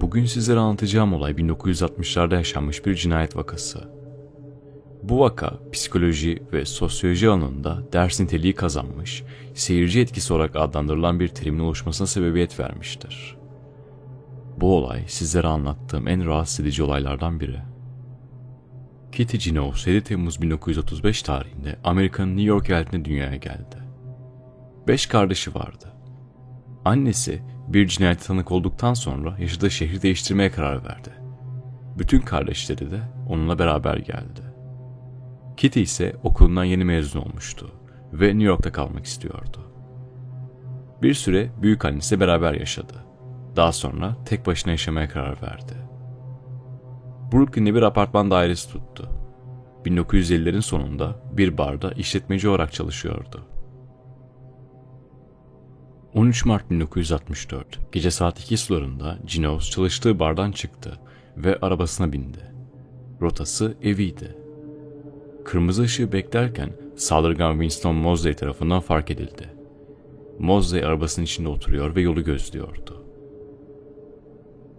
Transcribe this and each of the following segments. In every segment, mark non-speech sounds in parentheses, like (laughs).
Bugün sizlere anlatacağım olay 1960'larda yaşanmış bir cinayet vakası. Bu vaka psikoloji ve sosyoloji alanında ders niteliği kazanmış, seyirci etkisi olarak adlandırılan bir terimin oluşmasına sebebiyet vermiştir. Bu olay sizlere anlattığım en rahatsız edici olaylardan biri. Kitty Genoves 7 Temmuz 1935 tarihinde Amerika'nın New York eyaletinde dünyaya geldi. Beş kardeşi vardı. Annesi bir cinayete tanık olduktan sonra yaşadığı şehri değiştirmeye karar verdi. Bütün kardeşleri de onunla beraber geldi. Kitty ise okulundan yeni mezun olmuştu ve New York'ta kalmak istiyordu. Bir süre büyük annesiyle beraber yaşadı. Daha sonra tek başına yaşamaya karar verdi. Brooklyn'de bir apartman dairesi tuttu. 1950'lerin sonunda bir barda işletmeci olarak çalışıyordu. 13 Mart 1964 gece saat 2 sularında Genoves çalıştığı bardan çıktı ve arabasına bindi. Rotası eviydi. Kırmızı ışığı beklerken saldırgan Winston Mosley tarafından fark edildi. Mosley arabasının içinde oturuyor ve yolu gözlüyordu.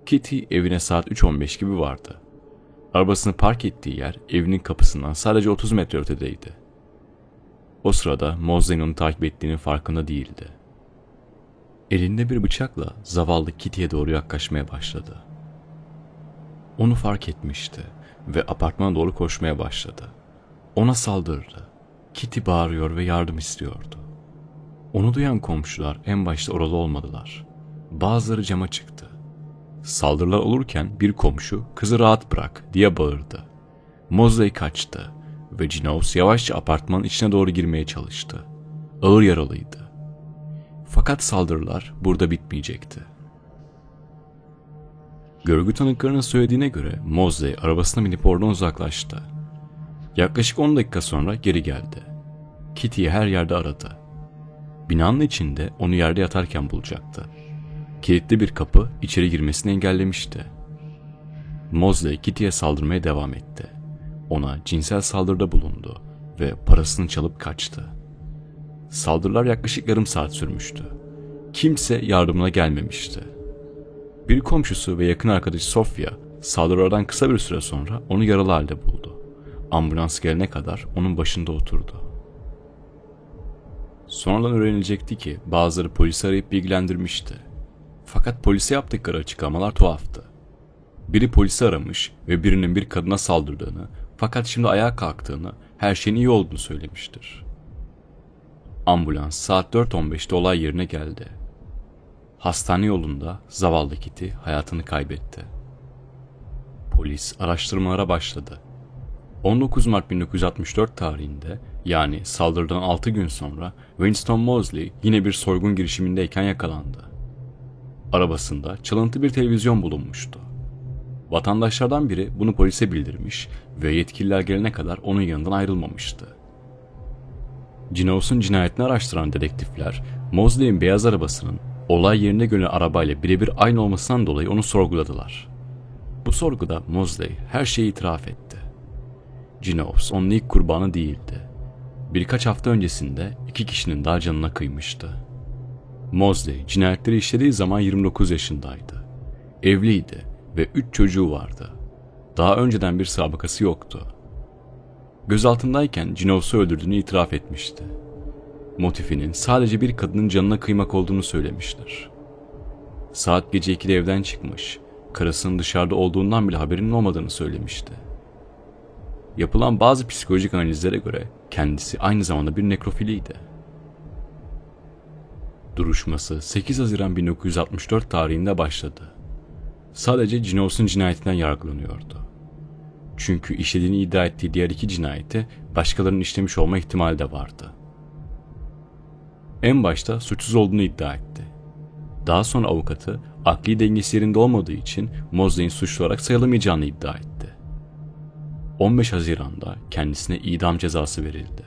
Kitty evine saat 3.15 gibi vardı. Arabasını park ettiği yer evinin kapısından sadece 30 metre ötedeydi. O sırada Mosley'in onu takip ettiğinin farkında değildi. Elinde bir bıçakla zavallı Kitty'ye doğru yaklaşmaya başladı. Onu fark etmişti ve apartmana doğru koşmaya başladı. Ona saldırdı. Kitty bağırıyor ve yardım istiyordu. Onu duyan komşular en başta oralı olmadılar. Bazıları cama çıktı. Saldırılar olurken bir komşu kızı rahat bırak diye bağırdı. Mosley kaçtı ve Genoves yavaşça apartmanın içine doğru girmeye çalıştı. Ağır yaralıydı. Fakat saldırılar burada bitmeyecekti. Görgü tanıklarının söylediğine göre Mosley arabasına binip oradan uzaklaştı. Yaklaşık 10 dakika sonra geri geldi. Kitty'yi her yerde aradı. Binanın içinde onu yerde yatarken bulacaktı. Kilitli bir kapı içeri girmesini engellemişti. Mosley Kitty'ye saldırmaya devam etti. Ona cinsel saldırıda bulundu ve parasını çalıp kaçtı. Saldırılar yaklaşık yarım saat sürmüştü. Kimse yardımına gelmemişti. Bir komşusu ve yakın arkadaşı Sofia saldırılardan kısa bir süre sonra onu yaralı halde buldu. Ambulans gelene kadar onun başında oturdu. Sonradan öğrenilecekti ki bazıları polisi arayıp bilgilendirmişti. Fakat polise yaptıkları açıklamalar tuhaftı. Biri polisi aramış ve birinin bir kadına saldırdığını fakat şimdi ayağa kalktığını, her şeyin iyi olduğunu söylemiştir. Ambulans saat 4.15'te olay yerine geldi. Hastane yolunda zavallı Kitty hayatını kaybetti. Polis araştırmalara başladı. 19 Mart 1964 tarihinde yani saldırıdan 6 gün sonra Winston Mosley yine bir soygun girişimindeyken yakalandı. Arabasında çalıntı bir televizyon bulunmuştu. Vatandaşlardan biri bunu polise bildirmiş ve yetkililer gelene kadar onun yanından ayrılmamıştı. Genoves'un cinayetini araştıran dedektifler, Mosley'in beyaz arabasının olay yerine göre arabayla birebir aynı olmasından dolayı onu sorguladılar. Bu sorguda Mosley her şeyi itiraf etti. Genoves onun ilk kurbanı değildi. Birkaç hafta öncesinde iki kişinin daha canına kıymıştı. Mosley cinayetleri işlediği zaman 29 yaşındaydı. Evliydi ve 3 çocuğu vardı. Daha önceden bir sabıkası yoktu. Gözaltındayken Genoves'u öldürdüğünü itiraf etmişti. Motifinin sadece bir kadının canına kıymak olduğunu söylemiştir. Saat gece 2'de evden çıkmış, karısının dışarıda olduğundan bile haberinin olmadığını söylemişti. Yapılan bazı psikolojik analizlere göre kendisi aynı zamanda bir nekrofiliydi. Duruşması 8 Haziran 1964 tarihinde başladı. Sadece Genoves'un cinayetinden yargılanıyordu. Çünkü işlediğini iddia ettiği diğer iki cinayeti başkalarının işlemiş olma ihtimali de vardı. En başta suçsuz olduğunu iddia etti. Daha sonra avukatı akli dengesi yerinde olmadığı için Mosley'in suçlu olarak sayılamayacağını iddia etti. 15 Haziran'da kendisine idam cezası verildi.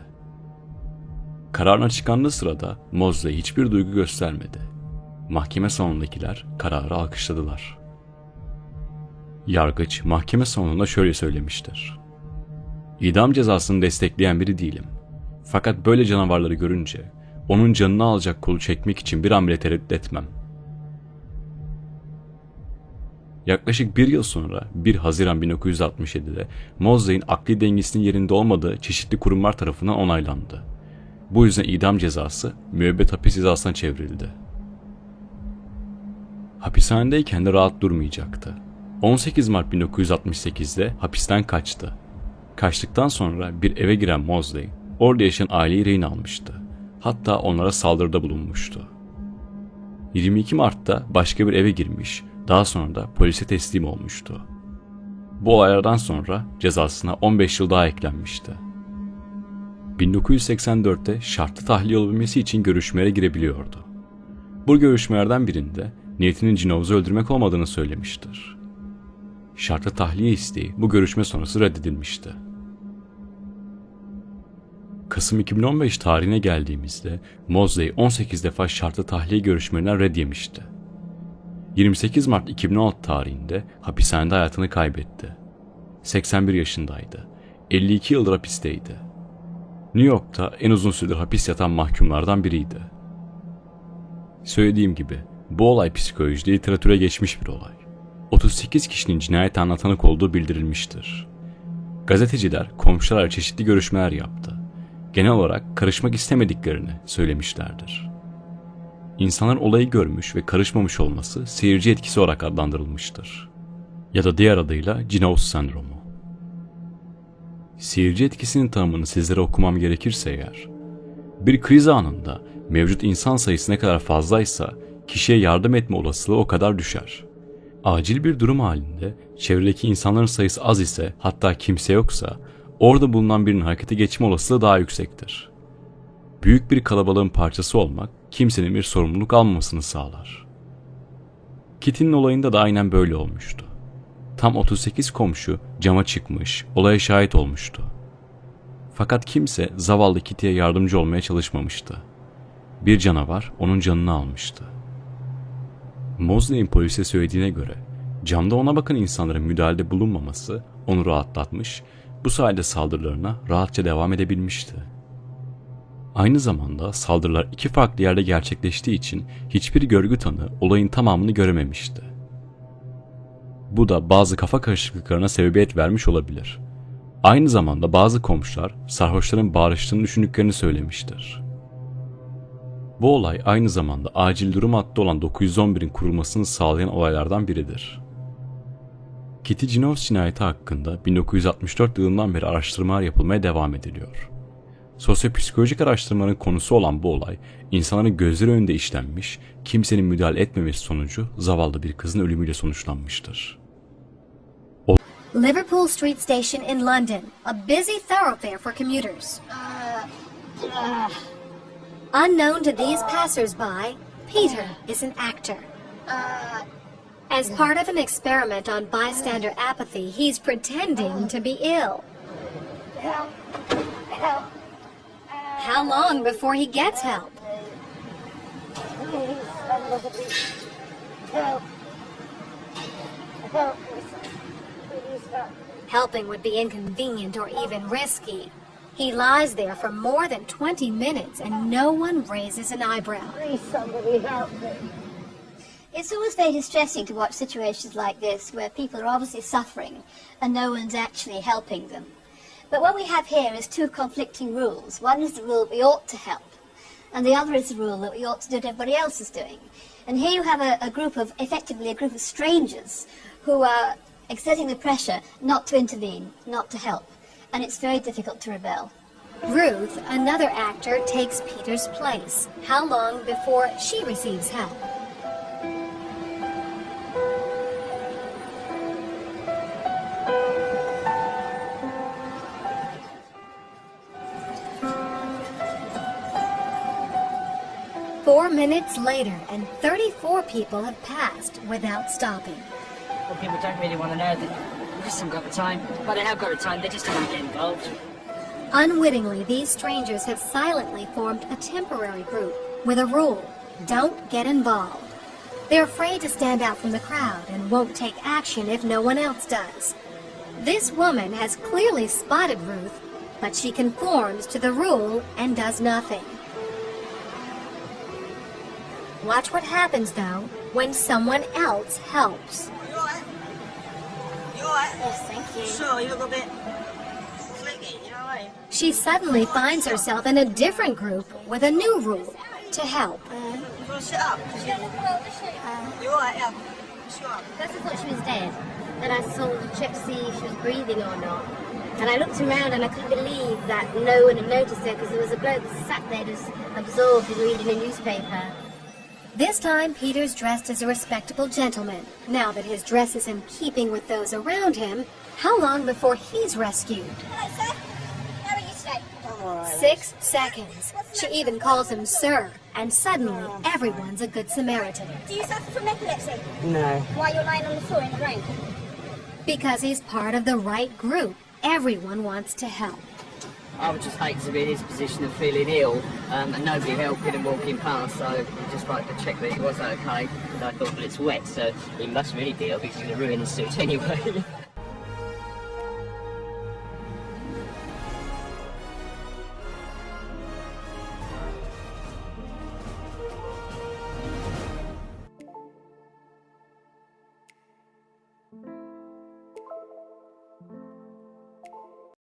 Kararın açıklandığı sırada Mosley hiçbir duygu göstermedi. Mahkeme salonundakiler kararı alkışladılar. Yargıç mahkeme sonunda şöyle söylemiştir. İdam cezasını destekleyen biri değilim. Fakat böyle canavarları görünce onun canını alacak kolu çekmek için bir an bile tereddüt etmem. Yaklaşık bir yıl sonra 1 Haziran 1967'de Mosley'in akli dengesinin yerinde olmadığı çeşitli kurumlar tarafından onaylandı. Bu yüzden idam cezası müebbet hapis cezasına çevrildi. Hapishanedeyken de rahat durmayacaktı. 18 Mart 1968'de hapisten kaçtı. Kaçtıktan sonra bir eve giren Mosley, orada yaşayan aileyi rehin almıştı. Hatta onlara saldırıda bulunmuştu. 22 Mart'ta başka bir eve girmiş, daha sonra da polise teslim olmuştu. Bu olaylardan sonra cezasına 15 yıl daha eklenmişti. 1984'te şartlı tahliye olabilmesi için görüşmelere girebiliyordu. Bu görüşmelerden birinde niyetinin Cinovuz'u öldürmek olmadığını söylemiştir. Şartlı tahliye isteği bu görüşme sonrası reddedilmişti. Kasım 2015 tarihine geldiğimizde Mosley 18 defa şartlı tahliye görüşmelerinden red yemişti. 28 Mart 2016 tarihinde hapishanede hayatını kaybetti. 81 yaşındaydı. 52 yıldır hapisteydi. New York'ta en uzun süredir hapis yatan mahkumlardan biriydi. Söylediğim gibi bu olay psikolojide literatüre geçmiş bir olay. 38 kişinin cinayet anlatanık olduğu bildirilmiştir. Gazeteciler komşularla çeşitli görüşmeler yaptı. Genel olarak karışmak istemediklerini söylemişlerdir. İnsanlar olayı görmüş ve karışmamış olması seyirci etkisi olarak adlandırılmıştır. Ya da diğer adıyla Cinaus sendromu. Seyirci etkisinin tanımını sizlere okumam gerekirse eğer, bir kriz anında mevcut insan sayısı ne kadar fazlaysa kişiye yardım etme olasılığı o kadar düşer. Acil bir durum halinde çevredeki insanların sayısı az ise hatta kimse yoksa orada bulunan birinin harekete geçme olasılığı daha yüksektir. Büyük bir kalabalığın parçası olmak kimsenin bir sorumluluk almamasını sağlar. Kitty'nin olayında da aynen böyle olmuştu. Tam 38 komşu cama çıkmış, olaya şahit olmuştu. Fakat kimse zavallı Kitty'ye yardımcı olmaya çalışmamıştı. Bir canavar onun canını almıştı. Mosley'in polise söylediğine göre camda ona bakan insanların müdahalede bulunmaması onu rahatlatmış, bu sayede saldırılarına rahatça devam edebilmişti. Aynı zamanda saldırılar iki farklı yerde gerçekleştiği için hiçbir görgü tanığı olayın tamamını görememişti. Bu da bazı kafa karışıklıklarına sebebiyet vermiş olabilir. Aynı zamanda bazı komşular sarhoşların bağırıştığını düşündüklerini söylemiştir. Bu olay aynı zamanda acil durum hattı olan 911'in kurulmasını sağlayan olaylardan biridir. Kitty Genovs cinayeti hakkında 1964 yılından beri araştırmalar yapılmaya devam ediliyor. Sosyopsikolojik araştırmanın konusu olan bu olay, insanların gözleri önünde işlenmiş, kimsenin müdahale etmemesi sonucu zavallı bir kızın ölümüyle sonuçlanmıştır. Liverpool Street Station in London, a busy thoroughfare for commuters. Unknown to these passersby, Peter is an actor. Uh, As part of an experiment on bystander apathy, he's pretending to be ill. Help! Help! Uh, How long before he gets help? Help. help? Helping would be inconvenient or even risky. He lies there for more than 20 minutes and no one raises an eyebrow. Please, somebody help me. It's always very distressing to watch situations like this where people are obviously suffering and no one's actually helping them. But what we have here is two conflicting rules. One is the rule that we ought to help, and the other is the rule that we ought to do what everybody else is doing. And here you have a, a group of, effectively, a group of strangers who are exerting the pressure not to intervene, not to help. And it's very difficult to rebel. Ruth, another actor, takes Peter's place. How long before she receives help? Four minutes later, and 34 people have passed without stopping. Well, people don't really want to know that Chris haven't got the time. Well, they have got the time, they just don't want to get involved. Unwittingly, these strangers have silently formed a temporary group with a rule don't get involved. They're afraid to stand out from the crowd and won't take action if no one else does. This woman has clearly spotted Ruth, but she conforms to the rule and does nothing. Watch what happens, though, when someone else helps. Alright? Yes, thank you. Sure, you look a bit flaky, you know what I mean? She suddenly finds herself in a different group with a new rule to help. Mm-hmm. You uh, wanna sit up? You alright, yeah. Up. First I thought she was dead. Then I saw checked to see if she was breathing or not. And I looked around and I couldn't believe that no one had noticed her because there was a bloke sat there just absorbed in reading a newspaper. This time, Peter's dressed as a respectable gentleman. Now that his dress is in keeping with those around him, how long before he's rescued? Hello, sir. How are you today? I'm alright. Six seconds. She even calls him Sir, and suddenly everyone's a good Samaritan. Do you suffer from epilepsy? No. Why you're lying on the floor in the rain? Because he's part of the right group. Everyone wants to help. I would just hate to be in his position of feeling ill um, and nobody helping and walking past, so we just like to check that he was okay. And I thought, well, it's wet, so he must really be because he's going to ruin his suit (laughs) anyway.